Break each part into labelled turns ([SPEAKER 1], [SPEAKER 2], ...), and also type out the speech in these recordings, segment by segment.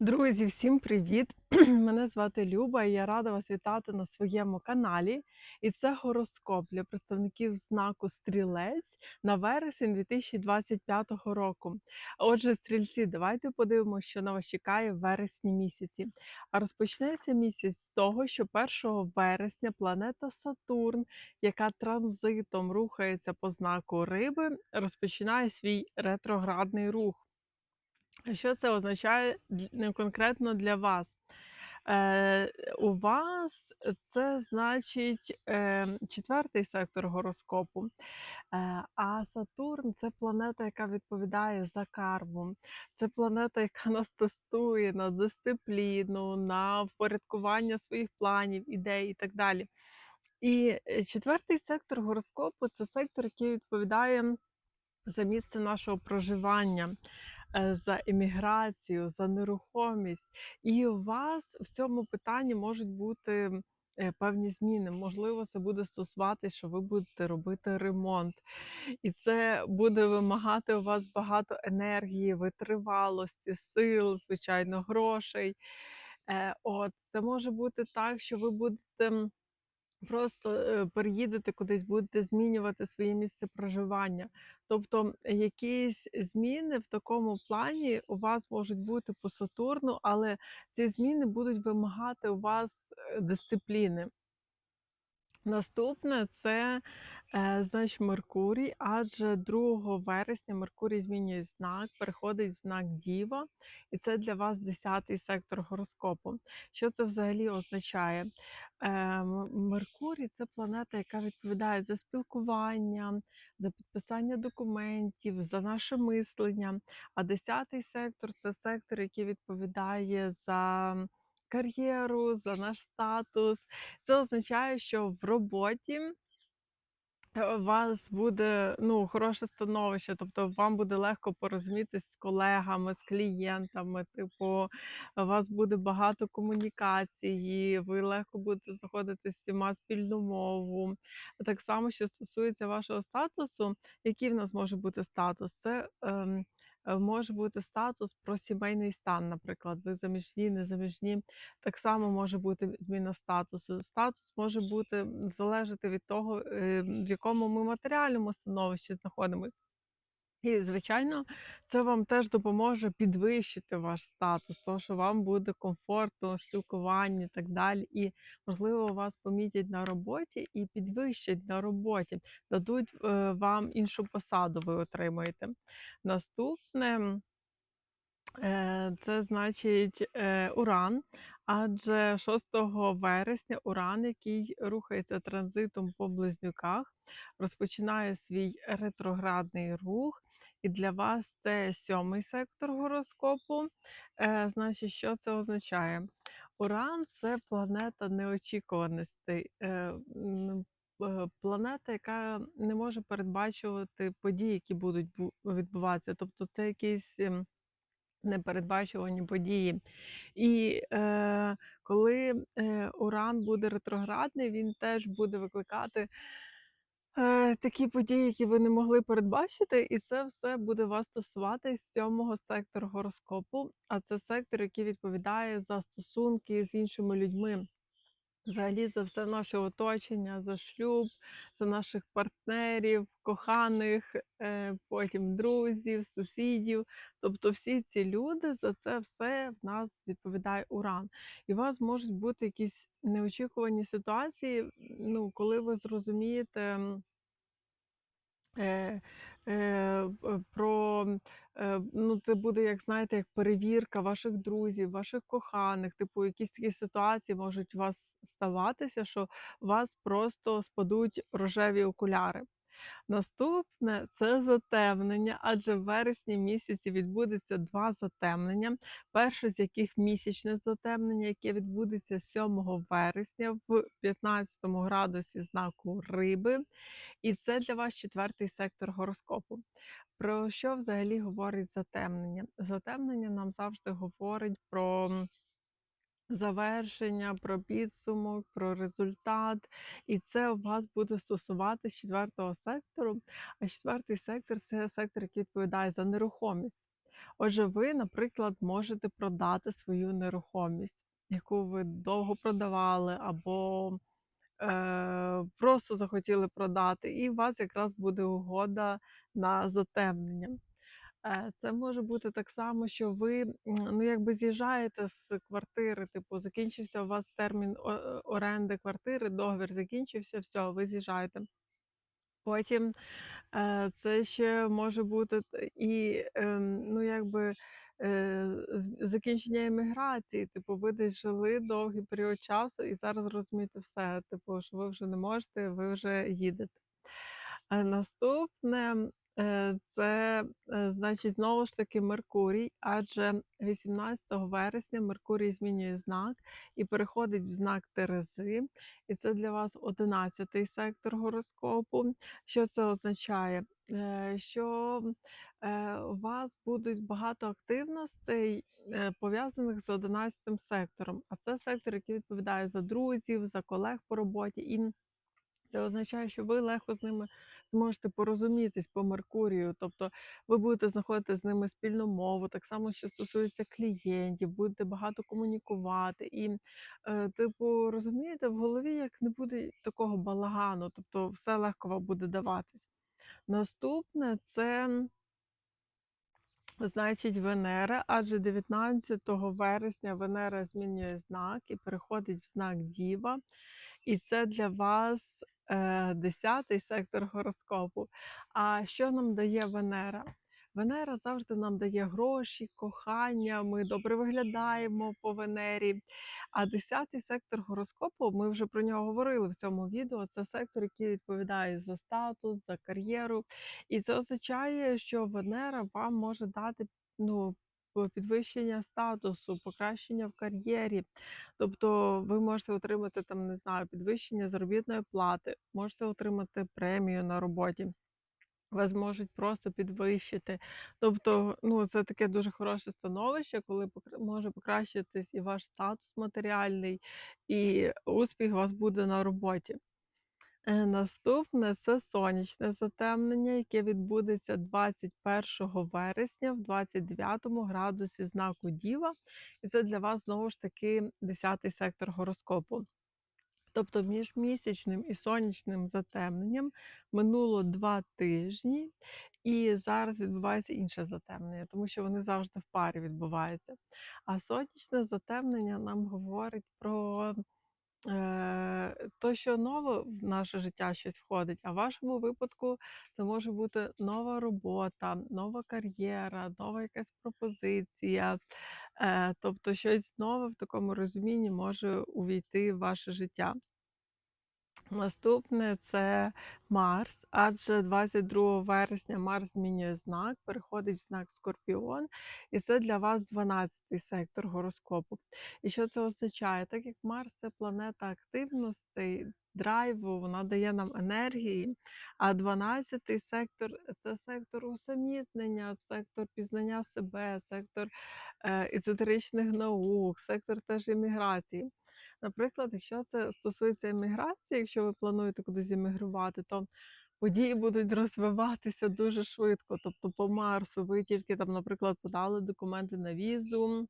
[SPEAKER 1] Друзі, всім привіт! Мене звати Люба і я рада вас вітати на своєму каналі. І це гороскоп для представників знаку Стрілець на вересень 2025 року. Отже, стрільці, давайте подивимося, що на вас чекає в вересні місяці. А розпочнеться місяць з того, що 1 вересня планета Сатурн, яка транзитом рухається по знаку Риби, розпочинає свій ретроградний рух. Що це означає ну, конкретно для вас? Е, у вас це значить е, четвертий сектор гороскопу. Е, а Сатурн це планета, яка відповідає за карму. Це планета, яка нас тестує на дисципліну, на впорядкування своїх планів, ідей і так далі. І е, четвертий сектор гороскопу це сектор, який відповідає за місце нашого проживання, за еміграцію, за нерухомість. І у вас в цьому питанні можуть бути е, певні зміни. Можливо, це буде стосуватися, що ви будете робити ремонт. І це буде вимагати у вас багато енергії, витривалості, сил, звичайно, грошей. Е, От, це може бути так, що ви будете. Просто е, переїдете кудись, будете змінювати своє місце проживання. Тобто якісь зміни в такому плані у вас можуть бути по Сатурну, але ці зміни будуть вимагати у вас е, дисципліни. Наступне це е, значить Меркурій, адже 2 вересня Меркурій змінює знак, переходить в знак Діва, і це для вас 10-й сектор гороскопу. Що це взагалі означає? Е, Меркурій це планета, яка відповідає за спілкування, за підписання документів, за наше мислення. А 10-й сектор це сектор, який відповідає за кар'єру, за наш статус. Це означає, що в роботі е, у вас буде ну, хороше становище, тобто вам буде легко порозумітись з колегами, з клієнтами. Типу, у вас буде багато комунікації, ви легко будете знаходити всіма спільну мову. Так само, що стосується вашого статусу, який в нас може бути статус? Це е, може бути статус про сімейний стан, наприклад, ви заміжні, не заміжні. Так само може бути зміна статусу. Статус може бути залежати від того, е, в якому ми матеріальному становищі знаходимося. І, звичайно, це вам теж допоможе підвищити ваш статус, тому що вам буде комфортно в спілкуванні і так далі. І, можливо, вас помітять на роботі і підвищать на роботі, дадуть е, вам іншу посаду, ви отримаєте. Наступне. Е, Це значить е, Уран, адже 6 вересня Уран, який рухається транзитом по близнюках, розпочинає свій ретроградний рух. І для вас це сьомий сектор гороскопу. Е, Значить, що це означає? Уран це планета неочікуваностей. е, е, Планета, яка не може передбачувати події, які будуть відбуватися. Тобто, це якийсь. Непередбачувані події. І е, коли е, Уран буде ретроградний, він теж буде викликати е, такі події, які ви не могли передбачити, і це все буде вас стосувати сьомого сектору гороскопу. А це сектор, який відповідає за стосунки з іншими людьми. Взагалі за все наше оточення, за шлюб, за наших партнерів, коханих, е, потім друзів, сусідів. Тобто всі ці люди за це все в нас відповідає уран. І у вас можуть бути якісь неочікувані ситуації, ну, коли ви зрозумієте. Е, про е, ну, це буде, як знаєте, як перевірка ваших друзів, ваших коханих. Типу, якісь такі ситуації можуть у вас ставатися, що вас просто спадуть рожеві окуляри. Наступне це затемнення, адже в вересні місяці відбудеться два затемнення. Перше з яких місячне затемнення, яке відбудеться 7 вересня в 15 градусі знаку Риби. І це для вас четвертий сектор гороскопу. Про що взагалі говорить затемнення? Затемнення нам завжди говорить про завершення, про підсумок, про результат. І це у вас буде стосуватися четвертого сектору. А четвертий сектор це сектор, який відповідає за нерухомість. Отже, ви, наприклад, можете продати свою нерухомість, яку ви довго продавали або, е, просто захотіли продати, і у вас якраз буде угода на затемнення. Е, це може бути так само, що ви, ну, якби з'їжджаєте з квартири, типу, закінчився у вас термін е, оренди квартири, договір закінчився, всьо, ви з'їжджаєте. Потім, е, це ще може бути і, ем, ну, якби, закінчення еміграції. Типу, ви десь жили довгий період часу і зараз розумієте все, типу, що ви вже не можете, ви вже їдете. Наступне, це, е, значить, знову ж таки Меркурій, адже 18 вересня Меркурій змінює знак і переходить в знак Терези, і це для вас 11-й сектор гороскопу. Що це означає? Е, що, е, у вас будуть багато активностей, е, пов'язаних з 11 сектором, а це сектор, який відповідає за друзів, за колег по роботі. І це означає, що ви легко з ними зможете порозумітись по Меркурію, тобто ви будете знаходити з ними спільну мову, так само, що стосується клієнтів, будете багато комунікувати. І, е, типу, розумієте, в голові як не буде такого балагану, тобто все легко вам буде даватись. Наступне це значить Венера, адже 19 вересня Венера змінює знак і переходить в знак Діва. І це для вас, е, 10-й сектор гороскопу. А що нам дає Венера? Венера завжди нам дає гроші, кохання, ми добре виглядаємо по Венері. А 10-й сектор гороскопу, ми вже про нього говорили в цьому відео. Це сектор, який відповідає за статус, за кар'єру. І це означає, що Венера вам може дати, ну, підвищення статусу, покращення в кар'єрі. Тобто ви можете отримати там, не знаю, підвищення заробітної плати, можете отримати премію на роботі. Вас можуть просто підвищити. Тобто, ну, це таке дуже хороше становище, коли може покращитись і ваш статус матеріальний, і успіх у вас буде на роботі. Е, наступне це сонячне затемнення, яке відбудеться 21 вересня в 29 градусі знаку Діва. І це для вас знову ж таки 10-й сектор гороскопу. Тобто між місячним і сонячним затемненням минуло 2 тижні, і зараз відбувається інше затемнення, тому що вони завжди в парі відбуваються. А сонячне затемнення нам говорить про то, що нове в наше життя щось входить, а в вашому випадку це може бути нова робота, нова кар'єра, нова якась пропозиція. Е, тобто щось нове в такому розумінні може увійти в ваше життя. Наступне це Марс, адже 22 вересня Марс змінює знак, переходить в знак Скорпіон, і це для вас 12-й сектор гороскопу. І що це означає? Так як Марс це планета активностей, драйву, вона дає нам енергії, а 12-й сектор це сектор усамітнення, сектор пізнання себе, сектор е, езотеричних наук, сектор теж імміграції. Наприклад, якщо це стосується еміграції, якщо ви плануєте кудись емігрувати, то події будуть розвиватися дуже швидко. Тобто по Марсу ви тільки там, наприклад, подали документи на візу,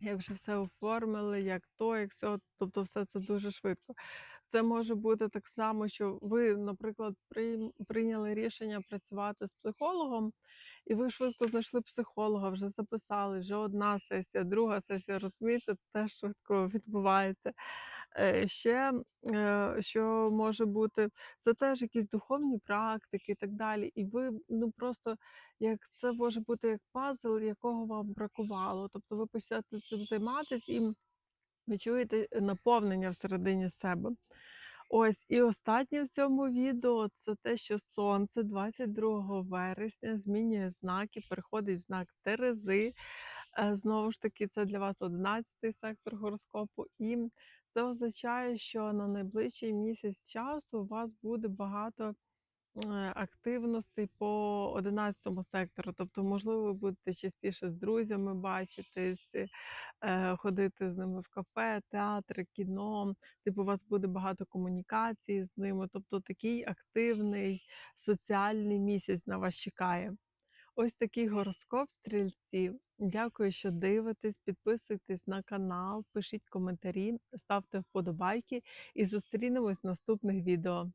[SPEAKER 1] як вже все оформили, як то, як сьо, тобто все це дуже швидко. Це може бути так само, що ви, наприклад, прийняли рішення працювати з психологом, і ви швидко знайшли психолога, вже записали, вже одна сесія, друга сесія, розумієте, теж швидко відбувається. Е, ще е, що може бути, це теж якісь духовні практики і так далі. І ви ну просто як це може бути як пазл, якого вам бракувало. Тобто ви почнете цим займатися і відчуєте наповнення всередині себе. Ось, і останнє в цьому відео це те, що сонце 22 вересня змінює знак і переходить в знак Терези. Е, знову ж таки, це для вас 11-й сектор гороскопу. І це означає, що на найближчий місяць часу у вас буде багато активностей по 11 сектору. Тобто, можливо, ви будете частіше з друзями бачитись, е, ходити з ними в кафе, театри, кіно. Типу, у вас буде багато комунікації з ними. Тобто такий активний соціальний місяць на вас чекає. Ось такий гороскоп стрільців. Дякую, що дивитесь. Підписуйтесь на канал, пишіть коментарі, ставте вподобайки і зустрінемось в наступних відео.